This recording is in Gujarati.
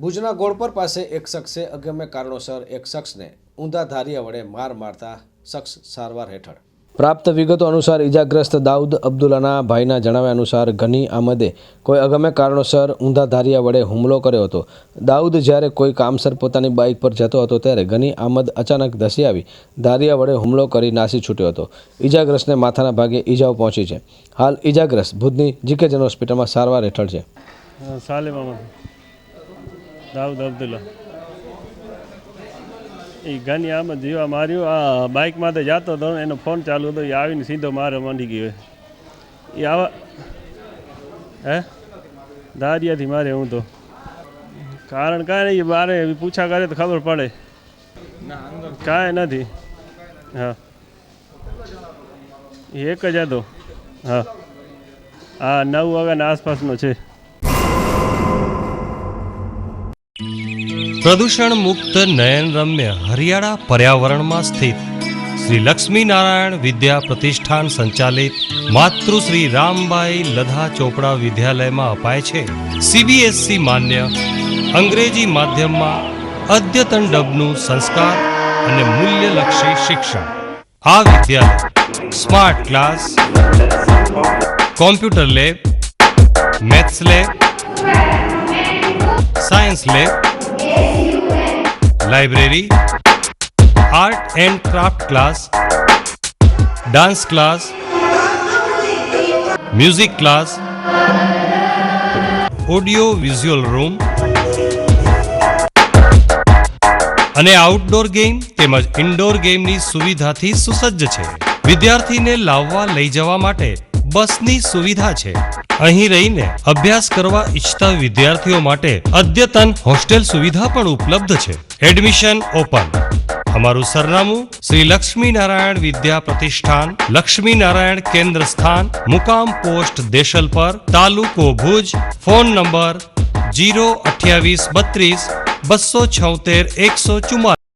ભુજના ગોળપર પાસે એક શખ્સે અગમ્ય કારણોસર એક શખ્સને ઊંધા ધારિયા વડે માર મારતા શખ્સ સારવાર હેઠળ. પ્રાપ્ત વિગતો અનુસાર ઇજાગ્રસ્ત દાઉદ અબ્દુલ્લાના ભાઈના જણાવ્યા અનુસાર ઘની આમદે કોઈ અગમ્ય કારણોસર ઊંધા ધારિયા વડે હુમલો કર્યો હતો. દાઉદ જ્યારે કોઈ કામસર પોતાની બાઇક પર જતો હતો ત્યારે ઘની આમદ અચાનક ધસી આવી. ધારિયા વડે હુમલો કરી નાસી છૂટ્યો હતો. ઇજાગ્રસ્તને માથાના ભાગે ઈજાઓ પહોંચી છે. હાલ ઇજાગ્રસ્ત ભુજની જીકે જન હોસ્પિટલમાં સારવાર હેઠળ છે. સાલેમ દાઉદ અબ્દુલ્લા. એ ઘણી આમ જીવા માર્યું. આ બાઇકમાં તો જતો હતો એનો ફોન ચાલુ હતો. એ આવીને સીધો મારે માંડી ગયો. એ આવા હે? દારિયાથી મારે હું તો. કારણ કાંઈ નહીં મારે પૂછા કરે તો ખબર પડે. કાંઈ નથી. હા. એક જ હતો. હા. હા નવ વાગ્યાના આસપાસનો છે. પ્રદૂષણ મુક્ત નયન રમ્ય હરિયાળા પર્યાવરણમાં સ્થિત શ્રી લક્ષ્મી નારાયણ વિદ્યા પ્રતિષ્ઠાન સંચાલિત માતૃશ્રી રામબાઈ લધા ચોપડા વિદ્યાલયમાં અપાય છે. સીબીએસસી માન્ય અંગ્રેજી માધ્યમમાં અદ્યતન ડબનું સંસ્કાર અને મૂલ્યલક્ષી શિક્ષણ. આ વિદ્યાલય smart class, computer lab, maths lab science lab library, art and craft class, dance class, music class, audio visual room અને આઉટડોર ગેમ તેમજ ઇન્ડોર ગેમની સુવિધાથી સુસજ્જ છે. વિદ્યાર્થીને લાવવા લઈ જવા માટે બસની સુવિધા છે. અહીં રહીને અભ્યાસ કરવા ઈચ્છતા વિદ્યાર્થીઓ માટે અદ્યતન હોસ્ટેલ સુવિધા પણ ઉપલબ્ધ છે. Admission open. અમારું સરનામું શ્રી લક્ષ્મી નારાયણ વિદ્યા પ્રતિષ્ઠાન લક્ષ્મી નારાયણ કેન્દ્ર સ્થાન, મુકામ પોસ્ટ દેશલ પર તાલુકો ભુજ, ફોન નંબર જીરો અઠ્યાવીસ બત્રીસ, બસો છોતેર, એકસો ચુમ્માલીસ.